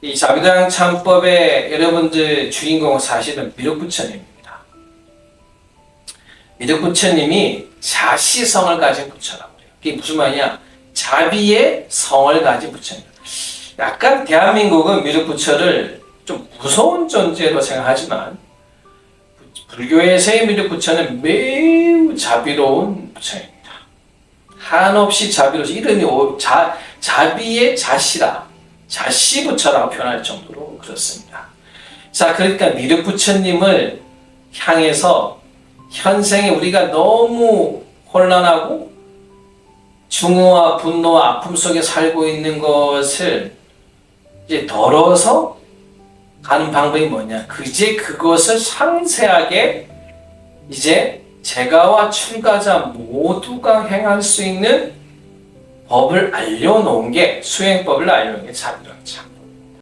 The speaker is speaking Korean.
이 자비당 참법의 여러분들 주인공은 사실은 미륵부처님입니다. 미륵부처님이 자시성을 가진 부처라고 해요. 그게 무슨 말이냐? 자비의 성을 가진 부처입니다. 약간 대한민국은 미륵부처를 좀 무서운 존재로 생각하지만 불교에서의 미륵부처는 매우 자비로운 부처입니다. 한없이 자비로워서 이름이 오- 자, 자비의 자시라 자시부처라고 표현할 정도로 그렇습니다. 자, 그러니까 미륵부처님을 향해서 현생에 우리가 너무 혼란하고 중후와 분노와 아픔 속에 살고 있는 것을 이제 덜어서 가는 방법이 뭐냐? 그제 그것을 상세하게 이제 제가와 출가자 모두가 행할 수 있는 법을 알려놓은 게 수행법을 알려놓은 게 자비랑 참.